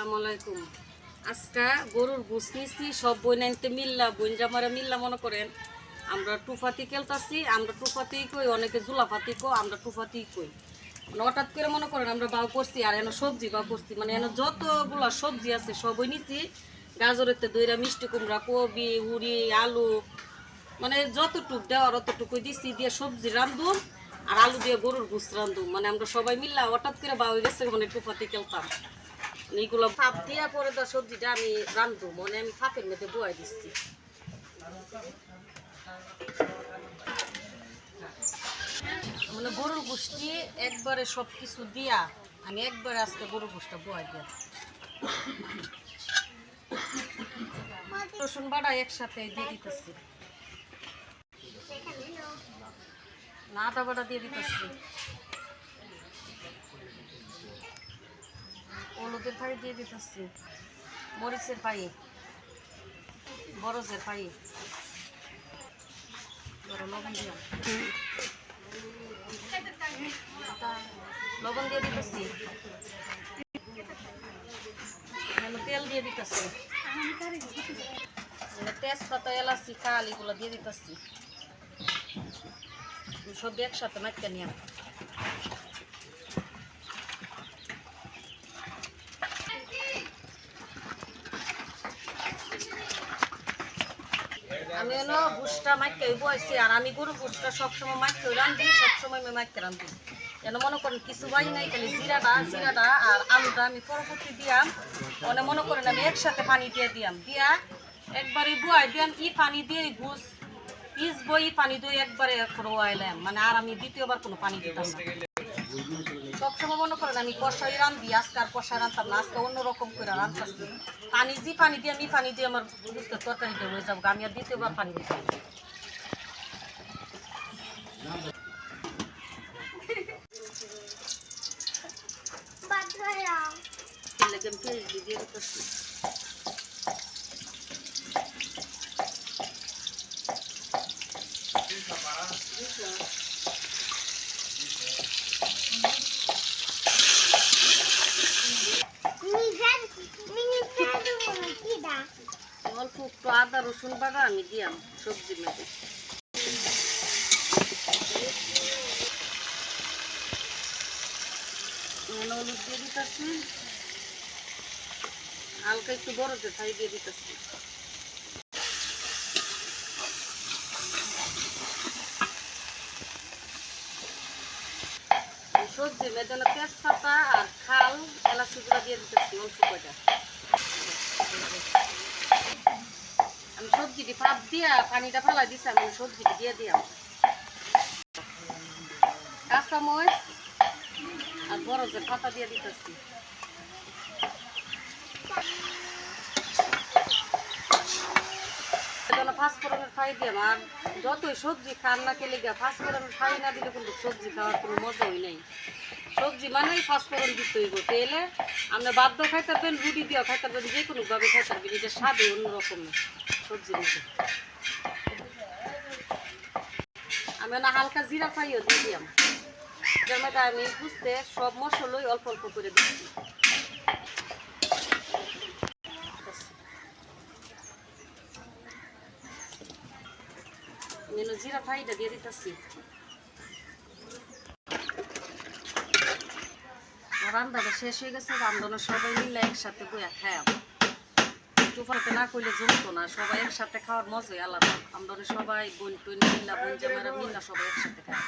আসসালামু আলাইকুম। আজকা গরুর ঘুষ নিছি, সব বই নাইতে মিল্লা বইন জামারা মিল্লা মনে করেন। আমরা টুফাতি খেলতাছি, আমরা টুফাতি কই, অনেকে জুলাফাতি কো আমরা টুফাতি কই। মানে হঠাৎ করে মনে করেন আমরা বাউ করছি, আর এনে সবজি বাউ করছি। মানে এনে যতগুলা সবজি আছে সবই নিছি। গাজরেতে দইরা, মিষ্টি কুমড়া কবি উড়ি আলু। মানে যতটুক দেওয়ার অতটুকুই দিছি, দিয়ে সবজি রান্ধুম আর আলু দিয়ে গরুর ঘুষ রান্ধুম মানে আমরা সবাই মিল্লা হঠাৎ করে বাউ গেছে মানে টুফাতি খেলতাম। এইগুলো ফাপ দিয়া পরে তো সবজিটা আমি রান্ধবো মানে আমি ফাপের মধ্যে বয়াই দিচ্ছি। মানে গরুর গোষ্ঠী একবারে সব কিছু দিয়া আমি একবারে আজকে গরুর গোষ্ঠটা বয়াই দিয়া। রসুন বাটা একসাথে দিয়ে দিতেছি। না আদা বাটা দিয়ে দিতেছি। হলুদের ফাড়ি দিয়ে দিতেছি। মরিচের ফাড়ি বরজের ফাড়ি লবণ দিলাম। লবণ দিয়ে দিতেছি। তেল দিয়ে দিতেছি। তেজপাতা, এলাচি, কাল এগুলো দিয়ে দিতেছি। সব একসাথে মাইকা নিয়ে আমি হলো বুসটা মাইকে বয়সি আর আমি গরু বুসটা সবসময় মাইকে রান্ধি সবসময় আমি মাইকে রান্ধি যেন মনে করেন কিছু বাই নাই, খালি জিরাটা জিরাটা আর আলুটা আমি পরবর্তী দিয়াম মানে মনে করেন আমি একসাথে পানি দিয়ে দিয়াম। দিয়া একবারে বুয়াই দিয়াম, ই পানি দিয়ে ঘুষ, পিস বই পানি দিয়ে একবারে রোয়াইলাম মানে আর আমি দ্বিতীয়বার কোনো পানি দিতাম না। সবসময় মনে করেন আমি কষাই রান্ধি আজকে আর কষাই রান্ধতাম না, আজকে অন্যরকম করে রান্ধতাছি পানি যে পানি দিয়ে, আমি পানি দিয়ে আমার বুঝতে তরকারিটা হয়ে যাব, আমি আর দ্বিতীয়বার পানি দিচ্ছি দিয়ে দিতেছি অল্প একটু আদা, রসুন বাটা আমি দিয়াম সবজির মধ্যে হলুদ দিয়ে দিতেছি। হালকা একটু বড় খাই দিয়ে দিতেছি। মধ্যে হলো তেজপাতা আর খাল, এলাচি গুঁড়া দিয়ে দিতেছি অল্প কয়টা। আমি সবজিটি ভাত দিয়া, পানিটা ফেলা দিছি, আমি সবজিটি দিয়ে দিয়াম কাঁচামরিচ আর বরজের পাতা দিয়ে দিতেছি। ফাঁসফোড়নের ফাই দিয়াম আর যতই সবজি খান না খেলে গিয়া ফাঁসফোড়নের ফাই না দিলে কিন্তু সবজি খাওয়ার কোনো মজাই নেই। সবজি মানেই ফাঁসফোড়ন দিতে হইব তেলে আমরা বাধ্য খাইতে পারবেন রুটি দিয়ে খাইতে পারবেন যে কোনো ভাবে খাইতে পারবেন এটা স্বাদে অন্যরকম সবজির মধ্যে। আমি না হালকা জিরা ফাইও দিয়ে দিয়াম। যার আমি বুঝতে সব মশলাই অল্প অল্প করে দিচ্ছি। মেনু জিরা ফাইটা দিয়ে দিতেছি। রান্নাটা শেষ হয়ে গেছে রান্নানো সবাই মিলে একসাথে বইয়া খায়াম চুপাতে না করলে জমতো না, সবাই একসাথে খাওয়ার মজাই আলাদা। আমরা সবাই বোন টোন মিল্লা, বোন জামাইরা মিল্লা সবাই একসাথে খাই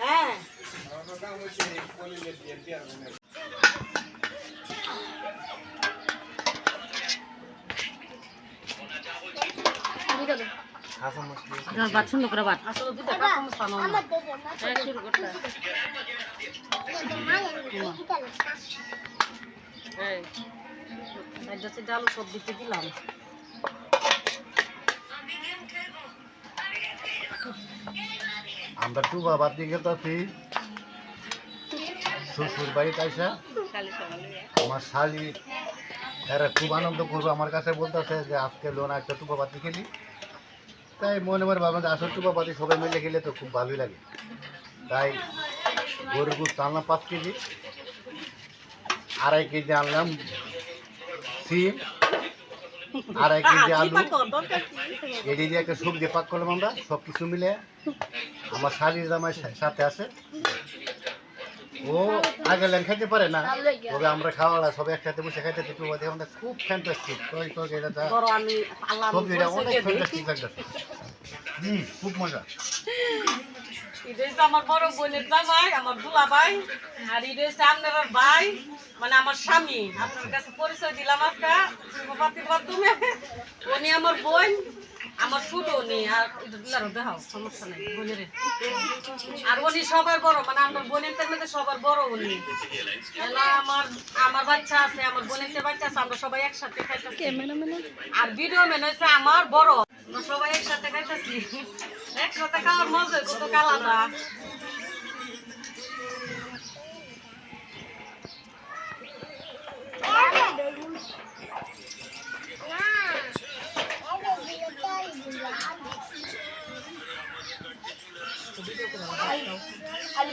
হ্যাঁ। বাট করে বাট ডালু সব দিতে দিলাম আমরা টু বাবা দিয়ে গেছি শ্বশুর বাড়িতে আইসা। আমার শালি এরা খুব আনন্দ করব আমার কাছে বলতেছে যে আজকে লোন একটা টুপা বাতি খেলি তাই মনে মনে ভাবলাম যে আসল টুপা পাতি সবাই মিলে গেলে তো খুব ভালোই লাগে। তাই গরুর গুড় টানলাম পাঁচ কেজি আড়াই কেজি আনলাম সিম আড়াই কেজি আলু এটি দিয়ে একটা সবজি পাক করলাম আমরা সব কিছু মিলে। আমার শাড়ির জামাই সাথে আছে। ও আগে লেন খাইতে পারে না। তবে আমরা খাওয়ালা সবাই একসাথে বসে খাইতে দেখতে পাই আমাদের খুব ফ্যান্টাস্টিক তো যা- আমি আল্লাহ সবজিটা অনেক ফ্যান্টাস্টিক লাগতেছে। হুম খুব মজা। এটা আমার বড় বোনের জামাই আমার দুলা ভাই আর এটা হচ্ছে আপনার ভাই মানে আমার স্বামী। আপনার কাছে পরিচয় দিলাম আজকে। মাধ্যমে। উনি আমার বোন। আমার ছোট উনি আর এটা দিলার দেখাও সমস্যা নেই বোনের। আর উনি সবার বড় মানে আমার বোনের মধ্যে সবার বড় উনি। আমার আমার বাচ্চা আছে আমার বোনের বাচ্চা আছে আমরা সবাই একসাথে খাইতেছি। আর ভিডিও মেন হচ্ছে আমার বড় আমরা সবাই একসাথে খাইতেছি। একসাথে খাওয়ার মজা কত আলাদা সারা